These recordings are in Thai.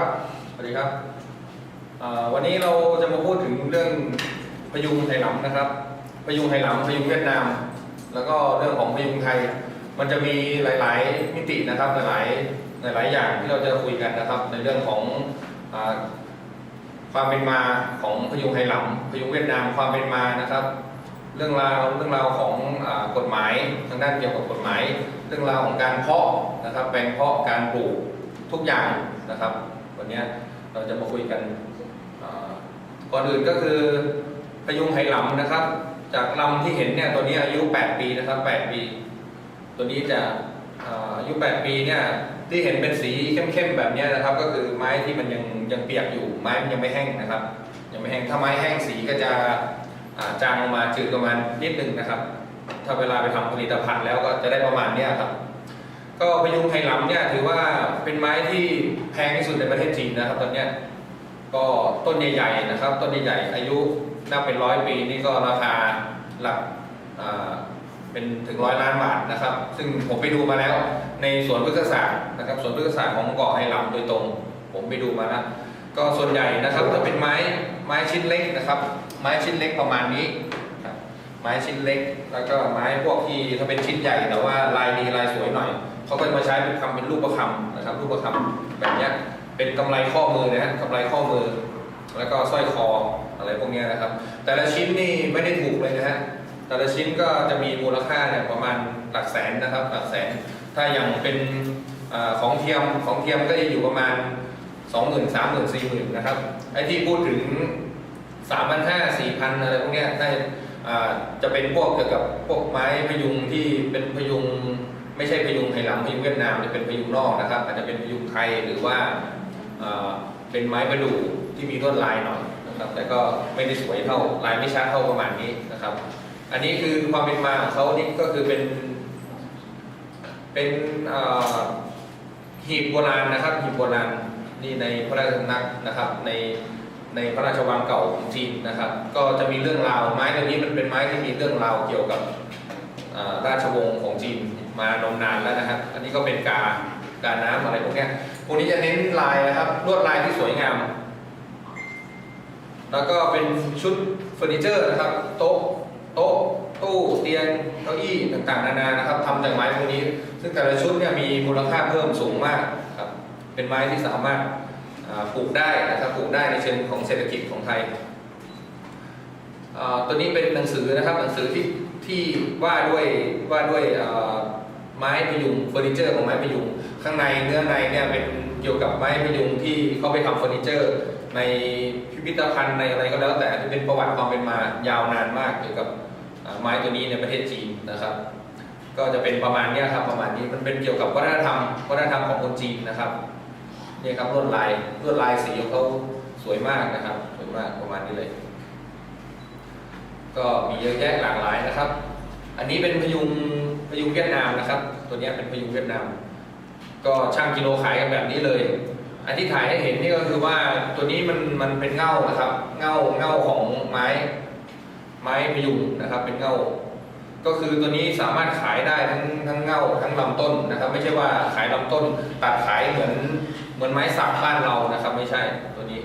ครับสวัสดีครับ วันนี้เราจะมาพูดถึงเรื่องพยุงไหหลำนะครับ พยุงไหหลำพยุงเวียดนาม แล้วก็เรื่องของพยุงไทย มันจะมีหลาย ๆ มิตินะครับ หลายๆ หลาย ๆ อย่างที่เราจะคุยกันนะครับ ในเรื่องของอความเป็นมาของพยุงไหหลำพยุงเวียดนามความเป็นมานะครับ เรื่องราวเรื่องราวของอกฎหมายทางด้านเกี่ยวกับกฎหมาย เรื่องราวของการเพาะนะครับ แปลงเพาะการปลูกทุกอย่างนะครับ วันนี้เราจะมาคุยกันก่อนอื่นก็คือพยุงไหหลำนะครับ จากลำที่เห็นเนี่ยตัวนี้อายุ 8 ปีนะครับ 8 ปี ตัวนี้จะอายุ 8 ปีเนี่ยที่เห็นเป็นสีเข้มๆแบบนี้นะครับ ก็คือไม้ที่มันยังยังเปียกอยู่ไม้มันยังไม่แห้งนะครับ ยังไม่แห้งถ้าไม้แห้งสีก็จะาจางลงมาจืดประมาณนิดนึงนะครับ ถ้าเวลาไปทำผลิตภัณฑ์แล้วก็จะได้ประมาณนี้ครับ ก็พยุงไหหลำเนี่ยถือว่าเป็นไม้ที่แพงที่สุดในประเทศจีนนะครับตอนเนี้ยก็ต้นใหญ่ๆนะครับ ต้นใหญ่ๆอายุนับเป็นร้อยปีนี่ก็ราคาหลักเป็นถึงร้อยล้านบาทนะครับ ซึ่งผมไปดูมาแล้วในสวนพฤกษศาสตร์นะครับสวนพฤกษศาสตร์ของเกาะไหหลำโดยตรง ผมไปดูมาแล้วก็ส่วนใหญ่นะครับจะเป็นไม้ไม้ชิ้นเล็กนะครับ ไม้ชิ้นเล็กประมาณนี้ครับไม้ชิ้นเล็ก แล้วก็ไม้พวกที่ถ้าเป็นชิ้นใหญ่แต่ว่าลายดีลายสวยหน่อย เขาก็จะมาใช้เป็นทำเป็นรูปประคำนะครับ รูปประคำแบบนี้เป็นกำไรข้อมือนะฮะกำไรข้อมือ แล้วก็สร้อยคออะไรพวกนี้นะครับ แต่ละชิ้นนี่ไม่ได้ถูกเลยนะฮะแต่ละชิ้นก็จะมีมูลค่าเนี่ยประมาณหลักแสนนะครับหลักแสน ถ้าอย่างเป็นอของเทียมของเทียมก็จะอยู่ประมาณ 2 0 0 0 0 3 0 0 0 0 4 0 0 0นะครับไอ้ที่พูดถึง 3 5 0 0 0 4 0 0 0อะไรพวกนี้ยได้อ่าจะเป็นพวกเกี่ยวกับพวกไม้พยุงที่เป็นพยุง ไม่ใช่พยุงไหหลำพยุงเวียดนามจะเป็นพยุงนอกนะครับอาจจะเป็นพยุงไทยหรือว่าเเป็นไม้ประดู่ที่มีลวดลายหน่อยนะครับแต่ก็ไม่ได้สวยเท่าลายไม่ชัดเท่าประมาณนี้นะครับ อันนี้คือความเป็นมาของเขานี่ก็คือเป็น เป็นหีบโบราณนะครับหีบโบราณนี่ในพระราชสำนักนะครับในในพระราชวังเก่าของจีนนะครับ ก็จะมีเรื่องราวไม้ตัวนี้มันเป็นไม้ที่มีเรื่องราวเกี่ยวกับราชวงศ์ของจีน มานมนานแล้วนะครับ อันนี้ก็เป็นกา การน้ำอะไรพวกนี้พวกนี้จะเน้นลายนะครับ ลวดลายที่สวยงาม แล้วก็เป็นชุดเฟอร์นิเจอร์นะครับ โต๊ะ โต๊ะ ตู้ เตียง เก้าอี้ต่างๆ นานา นะครับทำจากไม้พวกนี้ ซึ่งแต่ละชุดเนี่ยมีมูลค่าเพิ่มสูงมากครับ เป็นไม้ที่สามารถปลูกได้นะครับ ปลูกได้ในเชิงของเศรษฐกิจของไทยอ่าตัวนี้เป็นหนังสือนะครับ หนังสือที่ที่ว่าด้วยว่าด้วยอ่า ไม้พยุงเฟอร์นิเจอร์ของไม้พยุง ข้างในเนื้อในเนี่ยเป็นเกี่ยวกับไม้พยุงที่เขาไปทำเฟอร์นิเจอร์ ในพิพิธภัณฑ์ในอะไรก็แล้วแต่ที่เป็นประวัติความเป็นมายาวนานมากเกี่ยวกับไม้ตัวนี้ในประเทศจีนนะครับ ก็จะเป็นประมาณเนี้ยครับประมาณนี้มันเป็นเกี่ยวกับวัฒนธรรมวัฒนธรรมของคนจีนนะครับนี่ครับลวดลายลวดลายสีของเขาสวยมากนะครับสวยมากประมาณนี้เลย ก็มีเยอะแยะหลากหลายนะครับ อันนี้เป็นพยุง ยุงเวียดนามนะครับ ตัวนี้เป็นพยุงเวียดนาม ก็ช่างกิโลขายกันแบบนี้เลย อันที่ถ่ายให้เห็นนี่ก็คือว่าตัวนี้มันมันเป็นเง่านะครับ เง่าเง่าของไม้ ไม้พยุงนะครับ เป็นเง่าก็คือตัวนี้สามารถขายได้ทั้งทั้งเง่าทั้งลำต้นนะครับ ไม่ใช่ว่าขายลำต้น ตัดขายเหมือนเหมือนไม้สักบ้านเรานะครับ ไม่ใช่ตัวนี้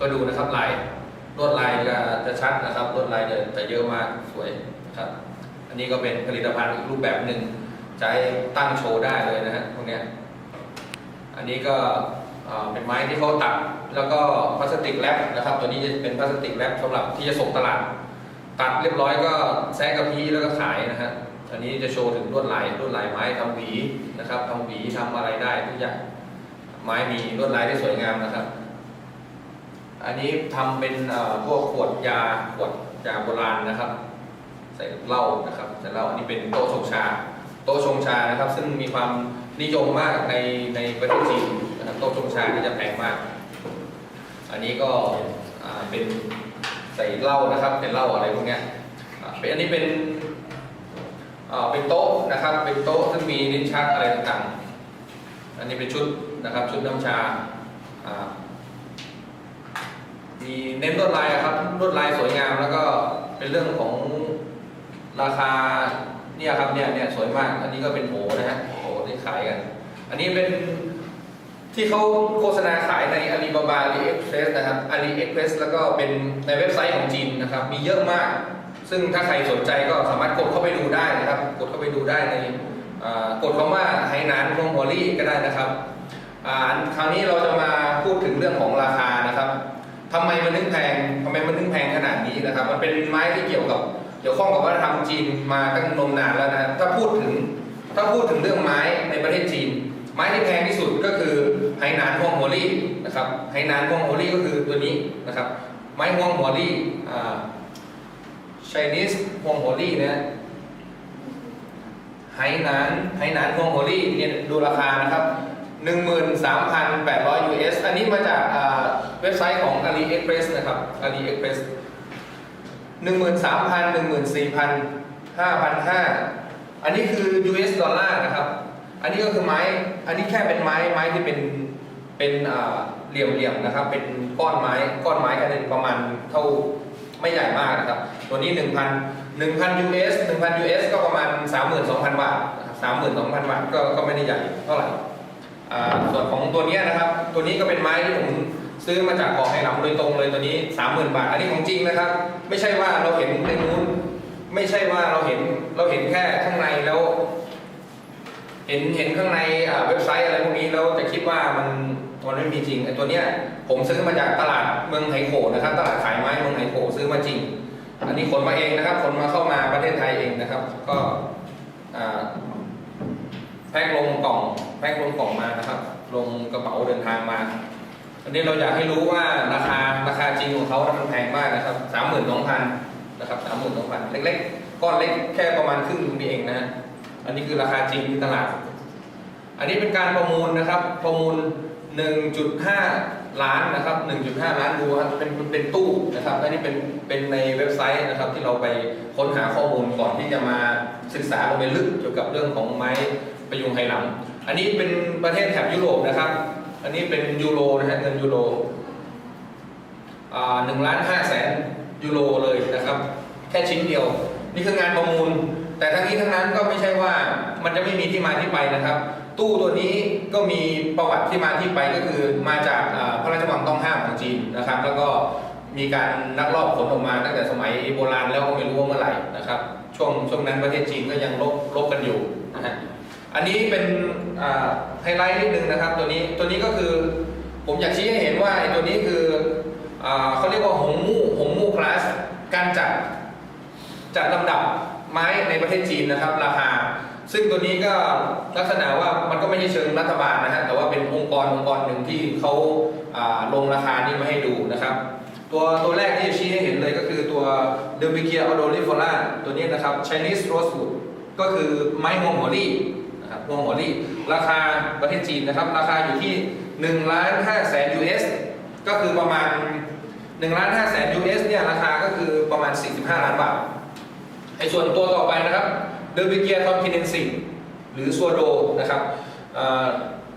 ก็ดูนะครับลายลวดลายจะจะชัดนะครับลวดลายจะจะเยอะมากสวยนะครับ นนี้ก็เป็นผลิตภัณฑ์อีกรูปแบบหนึ่งใช้ตั้งโชว์ได้เลยนะฮะพวกนี้อันนี้ก็เป็นไม้ที่เขาตัดแล้วก็พลาสติกแรปนะครับ ตัวนี้จะเป็นพลาสติกแรปสำหรับที่จะส่งตลาด ตัดเรียบร้อยก็แซะกระพี้แล้วก็ขายนะฮะอันนี้จะโชว์ถึงลวดลายลวดลายไม้ทำหวีนะครับทำหวีทำอะไรได้ทุกอย่างไม้มีลวดลายที่สวยงามนะครับ อันนี้ทำเป็นพวกขวดยาขวดยาโบราณนะครับ ใส่เหล้านะครับ ใส่เหล้าอันนี้เป็นโต๊ะชงชา โต๊ะชงชานะครับ ซึ่งมีความนิยมมากในในประเทศจีนนะครับโต๊ะชงชาที่จะแพงมาก อันนี้ก็เป็นใส่เหล้านะครับ เป็นเหล้าอะไรพวกนี้เป็นอันนี้เป็นเป็นโต๊ะนะครับ เป็นโต๊ะซึ่งมีลิ้นชักอะไรต่างๆ อันนี้เป็นชุดนะครับ ชุดน้ำชาอ่ามีเน้นลวดลายอะครับลวดลายสวยงามแล้วก็เป็นเรื่องของ ราคาเนี่ยครับเนี่ยเนี่ยสวยมาก อันนี้ก็เป็นโหนะฮะโหที่ขายกัน อันนี้เป็นที่เขาโฆษณาขายใน Alibaba AliExpress นะครับ AliExpress แล้วก็เป็นในเว็บไซต์ของจีนนะครับ มีเยอะมาก ซึ่งถ้าใครสนใจก็สามารถกดเข้าไปดูได้นะครับ กดเข้าไปดูได้ในกดคำว่าไหหนานพวงหัวลี่ก็ได้นะครับอ่าคราวนี้เราจะมาพูดถึงเรื่องของราคานะครับทำไมมันถึงแพงทำไมมันถึงแพงขนาดนี้นะครับ มันเป็นไม้ที่เกี่ยวกับ กี่ยวข้องกับวัฒนธรรมจีนมาตั้งนมนานแล้วนะถ้าพูดถึงถ้าพูดถึงเรื่องไม้ในประเทศจีน ไม้ที่แพงที่สุดก็คือไหหนานห่วงหัวลี่นะครับไหหนานห่วงหัวลี่ก็คือตัวนี้นะครับ ไม้ห่วงหัวลี่อ่า Chinese ห่วงหัวลี่นะไหหนานไหหนานห่วงหัวลี่เนี่ยดูราคานะครับ13,800 US อันนี้มาจากเว็บไซต์ของ AliExpress นะครับ AliExpress 13,000 14,000 5,500อันนี้คือ US ดอลลาร์นะครับ อันนี้ก็คือไม้ อันนี้แค่เป็นไม้ไม้ที่เป็นเป็นอ่าเหลี่ยมๆนะครับ เป็นก้อนไม้ก้อนไม้ขนาดประมาณเท่าไม่ใหญ่มากนะครับ ตัวนี้ 1,000 1,000 US 1,000 US ก็ประมาณ 32,000 บาทนะครับ32,000 บาทก็ก็ไม่ได้ใหญ่เท่าไหร่อ่าส่วนของตัวนี้นะครับ ตัวนี้ก็เป็นไม้ที่ผม ซื้อมาจากเกาะไหหลำโดยตรงเลยตัวนี้ 30,000 บาท อันนี้ของจริงนะครับ ไม่ใช่ว่าเราเห็นในนู้นไม่ใช่ว่าเราเห็นเราเห็นแค่ข้างในแล้ว เห็นเห็นข้างในเว็บไซต์อะไรพวกนี้แล้วจะคิดว่ามันมันไม่มีจริงไอ้ตัวเนี้ยผมซื้อมาจากตลาดเมืองไถโขนะครับ ตลาดขายไม้เมืองไถโขซื้อมาจริง อันนี้ขนมาเองนะครับขนมาเข้ามาประเทศไทยเองนะครับ ก็แพ็คลงกล่องแพ็คลงกล่องมานะครับ ลงกระเป๋าเดินทางมา อันนี้เราอยากให้รู้ว่าราคาราคาจริงของเขามันแพงมากนะครับสามหมื่นสองพันนะครับสามหมื่นสองพันเล็กๆก้อนเล็กแค่ประมาณครึ่งนึงเองนะอันนี้คือราคาจริงที่ตลาด อันนี้เป็นการประมูลนะครับ ประมูล 1.5 ล้านนะครับ 1.5 ล้านดูครับเป็นเป็นตู้นะครับอันนี้เป็นเป็นในเว็บไซต์นะครับที่เราไปค้นหาข้อมูลก่อนที่จะมาศึกษาลงไปลึกเกี่ยวกับเรื่องของไม้ประยุงไหหลัง อันนี้เป็นประเทศแถบยุโรปนะครับ อันนี้เป็นยูโรนะฮะเงินยูโรหนึ่งล้านห้าแสนยูโรเลยนะครับ แค่ชิ้นเดียว นี่คืองานประมูล แต่ทั้งนี้ทั้งนั้นก็ไม่ใช่ว่ามันจะไม่มีที่มาที่ไปนะครับ ตู้ตัวนี้ก็มีประวัติที่มาที่ไปก็คือมาจากพระราชวังต้องห้ามของจีนนะครับ แล้วก็มีการนักลอบขนออกมาตั้งแต่สมัยโบราณแล้วก็ไม่รู้ว่าเมื่อไหร่นะครับ ช่วงช่วงนั้นประเทศจีนก็ยังลบลบกันอยู่นะฮะ อันนี้เป็นไฮไลท์นิดนึงนะครับ ตัวนี้ตัวนี้ก็คือผมอยากชี้ให้เห็นว่าตัวนี้คืออเขาเรียกว่าหงมู่หงมู่คลาสการจัดจัดลำดับไม้ในประเทศจีนนะครับ ราคา ซึ่งตัวนี้ก็ลักษณะว่ามันก็ไม่ใช่เชิงรัฐบาลนะฮะแต่ว่าเป็นองค์กรองค์กรหนึ่งที่เขาาลงราคานี้มาให้ดูนะครับ ตัวตัวแรกที่จะชี้ให้เห็นเลยก็คือตัว d e r b i c i a odorifera ตัวนี้นะครับ Chinese rosewood ก็คือไม้ฮวงหัวลี่ นะครับฮวงหัวลี่ราคาประเทศจีนนะครับ ราคาอยู่ที่1ล้าน5แสน US ก็คือประมาณ1ล้าน5แสน US เนี่ยราคาก็คือประมาณ 45 ล้านบาทไอ้ส่วนตัวต่อไปนะครับเดอร์บิเกียทอมคินเนนซีหรือซัวโดนะครับ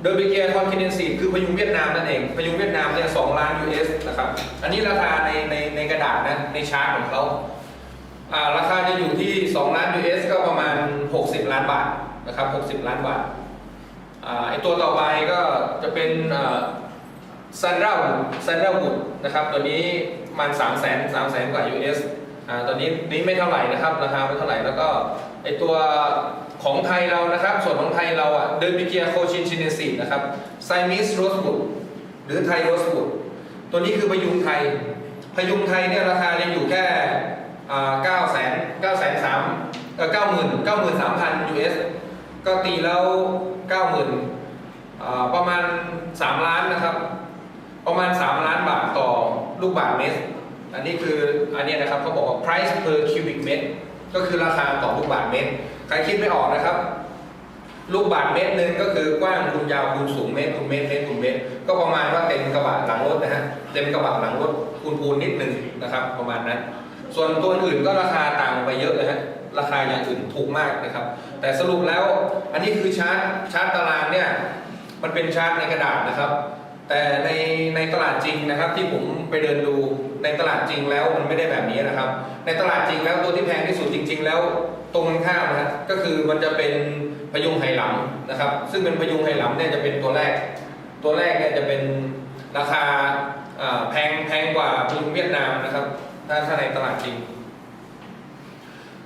เดอร์บิเกียทอมคินเนนซีคือพยุงเวียดนามนั่นเองพยุงเวียดนามเนี่ยสองล้าน US นะครับอันนี้ราคาในในในกระดาษนะในชาร์ตของเขาอ่าราคาจะอยู่ที่2ล้าน US ก็ประมาณ 60 ล้านบาท นะครับ 60 ล้านบาทอ่าไอตัวต่อไปก็จะเป็นซันราซันราวูดนะครับ ตัวนี้มัน3 0 0 0 0 0 3 0 0 0 0 กว่า US อ่าตอนนี้นี้ไม่เท่าไหร่นะครับ ราคาไม่เท่าไหร่ แล้วก็ไอตัวของไทยเรานะครับ ส่วนของไทยเราอะเดินบิเกียโคชินชินเนซีนะครับไซมิสโรสบุดหรือไทยโรสบุดตัวนี้คือพยุงไทย พยุงไทยเนี่ยราคายังอยู่แค่เก้าแสนเก้าแสนสามเก้าหมื่นเก้าหมื่นสามพัน US ก็ตีแล้วเก้าหมื่นประมาณสามล้านนะครับ ประมาณ3ล้านบาทต่อลูกบาทเมตร อันนี้คืออันนี้นะครับเขาบอกว่า price per cubic meter ก็คือราคาต่อลูกบาทเมตร ใครคิดไม่ออกนะครับ ลูกบาทเมตรหนึ่งก็คือกว้างคูณยาวคูณสูงเมตรคูณเมตรเมตรคูณเมตร ก็ประมาณว่าเต็มกระบะหลังรถนะฮะ เต็มกระบะหลังรถคูณคูณนิดหนึ่งนะครับ ประมาณนั้น ส่วนตัวอื่นก็ราคาต่างไปเยอะเลยฮะ ราคาอย่างอื่นถูกมากนะครับ แต่สรุปแล้วอันนี้คือชาร์ตชาร์ตตารางเนี่ยมันเป็นชาร์ตในกระดาษนะครับ แต่ในในตลาดจริงนะครับ ที่ผมไปเดินดูในตลาดจริงแล้วมันไม่ได้แบบนี้นะครับ ในตลาดจริงแล้วตัวที่แพงที่สุดจริง ๆ แล้วตรงกันข้ามนะก็คือมันจะเป็นพยุงไหหลำนะครับ ซึ่งเป็นพยุงไหหลำเนี่ยจะเป็นตัวแรก ตัวแรกเนี่ยจะเป็นราคาอ่าแพงแพงกว่าพยุงเวียดนามนะครับถ้าถ้าในตลาดจริง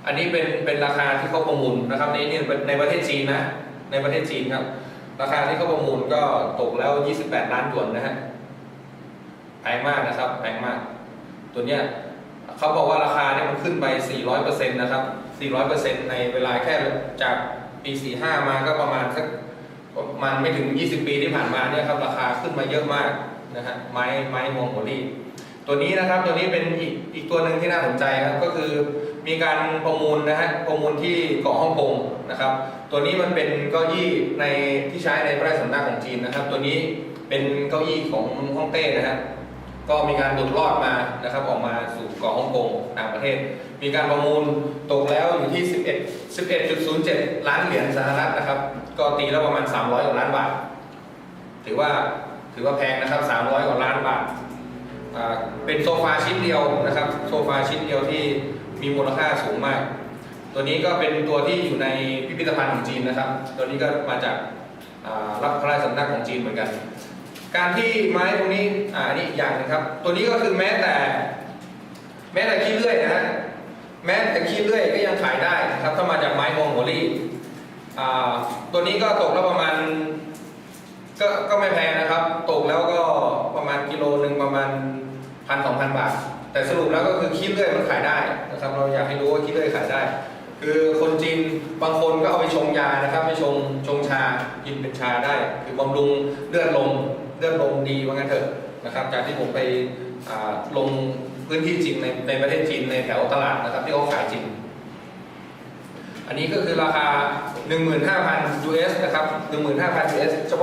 อันนี้เป็นเป็นราคาที่เขาประมูลนะครับในนี่ในประเทศจีนนะในประเทศจีนครับ ราคาที่เขาประมูลก็ตกแล้ว 28 ล้านหยวนนะฮะแพงมากนะครับแพงมาก ตัวเนี้ยเขาบอกว่าราคาเนี่ยมันขึ้นไป 400%นะครับ 400%ในเวลาแค่จากปี 45 มาก็ประมาณสักประมาณไม่ถึง 20 ปีที่ผ่านมาเนี่ยครับราคาขึ้นมาเยอะมากนะฮะไม้ไม้มวงโหรี่ตัวนี้นะครับตัวนี้เป็นอีกอีกตัวหนึ่งที่น่าสนใจครับก็คือ มีการประมูลนะฮะประมูลที่เกาะฮ่องกงนะครับ ตัวนี้มันเป็นเก้าอี้ในที่ใช้ในพระราชสำนักของจีนนะครับ ตัวนี้เป็นเก้าอี้ของฮ่องเต้นะฮะก็มีการหลุดรอดมานะครับออกมาสู่เกาะฮ่องกงต่างประเทศ มีการประมูลตกแล้วอยู่ที่ 11 11.07 ล้านเหรียญสหรัฐนะครับ ก็ตีแล้วประมาณ 300กว่าล้านบาท ถือว่าถือว่าแพงนะครับ 300กว่าล้านบาทเป็นโซฟาชิ้นเดียวนะครับ โซฟาชิ้นเดียวที่ มีมูลค่าสูงมาก ตัวนี้ก็เป็นตัวที่อยู่ในพิพิธภัณฑ์ของจีนนะครับ ตัวนี้ก็มาจากรับพระราชสำนักของจีนเหมือนกัน การที่ไม้ตรงนี้อ่าอันนี้อย่างนึงครับ ตัวนี้ก็คือแม้แต่ แม้แต่ขี้เลื่อยนะฮะแม้แต่ขี้เลื่อยก็ยังขายได้นะครับถ้ามาจากไม้มองโหรี่ตัวนี้ก็ตกแล้วประมาณก็ก็ไม่แพงนะครับ ตกแล้วก็ประมาณกิโลหนึ่งประมาณพันสองพันบาท แต่สรุปแล้วก็คือขี้เลื่อยมันขายได้นะครับเราอยากให้รู้ว่าขี้เลื่อยขายได้ คือคนจีนบางคนก็เอาไปชงยานะครับไปชงชงชากินเป็นชาได้ คือบำรุงเลือดลมเลือดลมดีว่างั้นเถอะนะครับจากที่ผมไปลงพื้นที่จริงในในประเทศจีนในแถวตลาดนะครับที่เขาขายจริง อันนี้ก็คือราคา 15,000 US นะครับ 15,000 US เฉพาะ